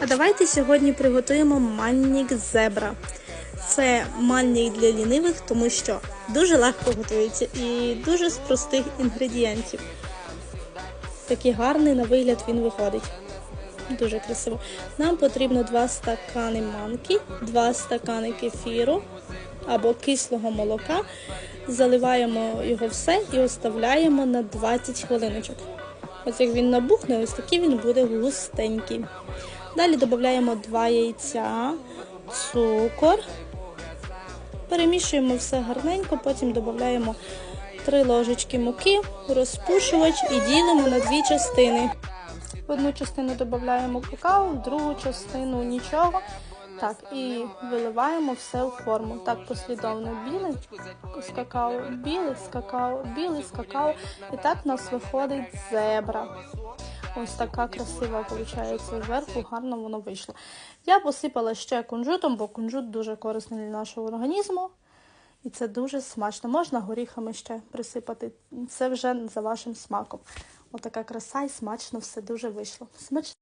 А давайте сьогодні приготуємо маннік зебра. Це маннік для лінивих, тому що дуже легко готується і дуже з простих інгредієнтів. Такий гарний на вигляд він виходить. Дуже красиво. Нам потрібно 2 стакани манки, 2 стакани кефіру або кислого молока. Заливаємо його все і оставляємо на 20 хвилиночок. Ось як він набухне, ось такий він буде густенький. Далі додаємо 2 яйця, цукор. Перемішуємо все гарненько, потім додаємо 3 ложечки муки, розпушувач і ділимо на дві частини. В одну частину додаємо какао, в другу частину нічого. Так, і виливаємо все у форму. Так, послідовно білий з какао, білий з какао, білий з какао. І так у нас виходить зебра. Ось така красива виходить зверху, гарно воно вийшло. Я посипала ще кунжутом, бо кунжут дуже корисний для нашого організму. І це дуже смачно. Можна горіхами ще присипати. Це вже за вашим смаком. Отака краса і смачно все дуже вийшло. Смачно.